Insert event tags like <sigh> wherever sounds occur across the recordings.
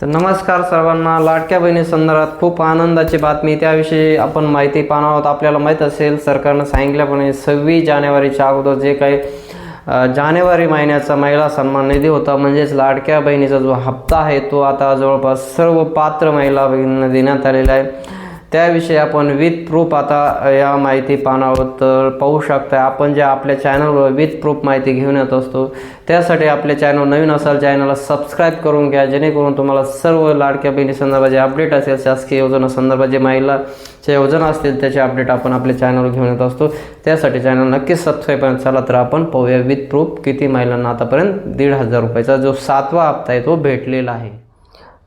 तर नमस्कार सर्वांना लाडक्या बहिणी संदर्भात खूप आनंदाची बातमी. त्याविषयी आपण माहिती पाहणार आहोत. आपल्याला माहीत असेल सरकारनं सांगितल्याप्रमाणे सव्वीस जानेवारीच्या अगोदर जे काही जानेवारी महिन्याचा महिला सन्मान निधी होता म्हणजेच लाडक्या बहिणीचा जो हप्ता आहे तो आता जवळपास सर्व पात्र महिला बहिणींना देण्यात आलेला आहे. त्याविषयी आपण विथ प्रूफ आता या माहिती पाहणार तर पाहू शकता आपण जे आपल्या चॅनलवर विथ प्रूफ माहिती घेऊन येत असतो त्यासाठी आपले चॅनल नवीन असाल चॅनलला सबस्क्राईब करून घ्या. जेणेकरून तुम्हाला सर्व लाडक्या बहिणी संदर्भात जे अपडेट असेल शासकीय योजना संदर्भात जे महिलाच्या योजना असतील त्याचे अपडेट आपण आपल्या चॅनलवर घेऊन येत असतो. त्यासाठी चॅनल नक्कीच सबस्क्राईब करा चला तर आपण पाहूया विथ प्रूफ किती महिलांना आतापर्यंत दीड हजार रुपयाचा जो सातवा हप्ता आहे तो भेटलेला आहे.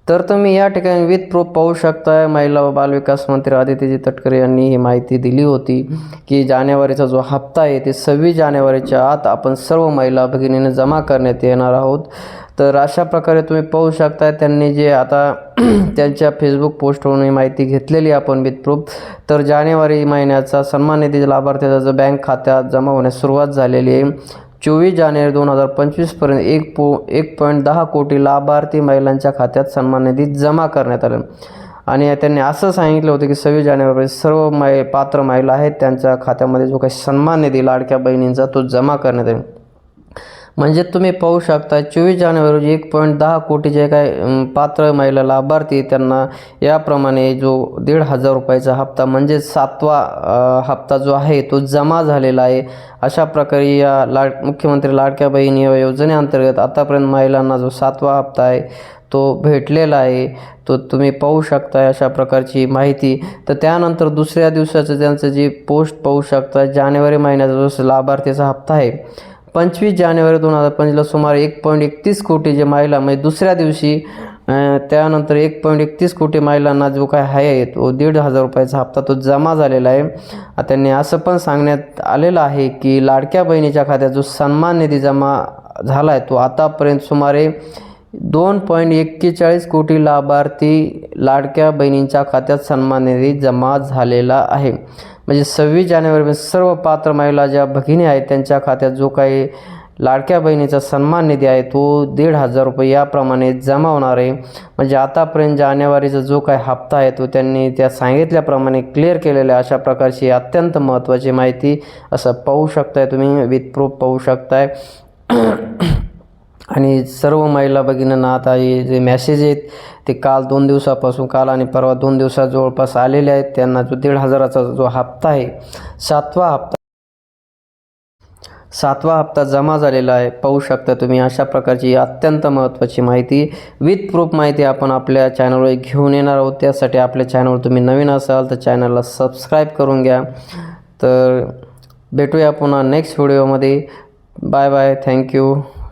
तर तुम्ही या ठिकाणी विथ प्रूफ पाहू शकताय. महिला व बालविकास मंत्री आदित्यजी तटकरे यांनी ही माहिती दिली होती की जानेवारीचा जो हप्ता आहे ते सव्वीस जानेवारीच्या आत आपण सर्व महिला भगिनीने जमा करण्यात येणार आहोत. तर अशा प्रकारे तुम्ही पाहू शकताय त्यांनी जे आता <clears throat> त्यांच्या फेसबुक पोस्टवरून ही माहिती घेतलेली आपण विथ प्रूफ तर जानेवारी महिन्याचा सन्मान निधी लाभार्थ्याचा जो बँक खात्यात जमा होण्यास सुरुवात झालेली आहे. चोवीस जानेवारी दोन हजार पंचवीसपर्यंत एक पो एक पॉईंट दहा कोटी लाभार्थी महिलांच्या खात्यात सन्मान निधी जमा करण्यात आलं. आणि त्यांनी असं सांगितलं होतं की सव्वीस जानेवारीपर्यंत सर्व मै पात्र महिला आहेत त्यांच्या खात्यामध्ये जो काही सन्मान निधी लाडक्या बहिणींचा तो जमा करण्यात येईल. म्हणजे तुम्ही पाहू शकता चोवीस जानेवारी रोजी एक पॉईंट दहा कोटी जे काय पात्र महिला लाभार्थी त्यांना याप्रमाणे जो दीड हजार रुपयाचा हप्ता म्हणजे सातवा हप्ता जो आहे तो जमा झालेला आहे. अशा प्रकारे या लाड मुख्यमंत्री लाडक्या बहिणी या योजनेअंतर्गत आतापर्यंत महिलांना जो सातवा हप्ता आहे तो भेटलेला आहे. तो तुम्ही पाहू शकता अशा प्रकारची माहिती. तर त्यानंतर दुसऱ्या दिवसाचं त्यांचं जी पोस्ट पाहू शकता जानेवारी महिन्याचा जो लाभार्थीचा हप्ता आहे पंचवीस जानेवारी दोन हजार पंचवीसला सुमारे एक पॉईंट एकतीस कोटी जे महिला म्हणजे दुसऱ्या दिवशी त्यानंतर एक पॉईंट एकतीस कोटी महिलांना जो काय आहे तो दीड हजार रुपयाचा हप्ता तो जमा झालेला आहे. त्यांनी असं पण सांगण्यात आलेलं आहे की लाडक्या बहिणीच्या खात्यात जो सन्मान निधी जमा झाला आहे तो आतापर्यंत सुमारे दोन पॉईंट एक्केचाळीस कोटी लाभार्थी लाडक्या बहिणींच्या खात्यात सन्मान निधी जमा झालेला आहे. म्हणजे सव्वीस जानेवारी सर्व पात्र महिला ज्या भगिनी आहेत त्यांच्या खात्यात जो काही लाडक्या बहिणीचा सन्मान निधी आहे तो दीड हजार रुपये याप्रमाणे जमा होणार आहे. म्हणजे आतापर्यंत जानेवारीचा जो काही हप्ता आहे तो त्यांनी त्या सांगितल्याप्रमाणे क्लिअर केलेला आहे. अशा प्रकारची अत्यंत महत्त्वाची माहिती असं पाहू शकताय तुम्ही विथ प्रूफ पाहू शकताय. आणि सर्व महिला भगिनींना आता हे जे मॅसेज आहेत ते काल दोन दिवसापासून काल आणि परवा दोन दिवसात जवळपास आलेले आहेत. त्यांना जो दीड हजाराचा जो हप्ता आहे सातवा हप्ता सातवा हप्ता जमा झालेला आहे. पाहू शकता तुम्ही अशा प्रकारची अत्यंत महत्त्वाची माहिती. विथ प्रूफ माहिती आपण आपल्या चॅनलवर घेऊन येणार आहोत. त्यासाठी आपल्या चॅनलवर तुम्ही नवीन असाल तर चॅनलला सबस्क्राईब करून घ्या. तर भेटूया पुन्हा नेक्स्ट व्हिडिओमध्ये bye bye thank you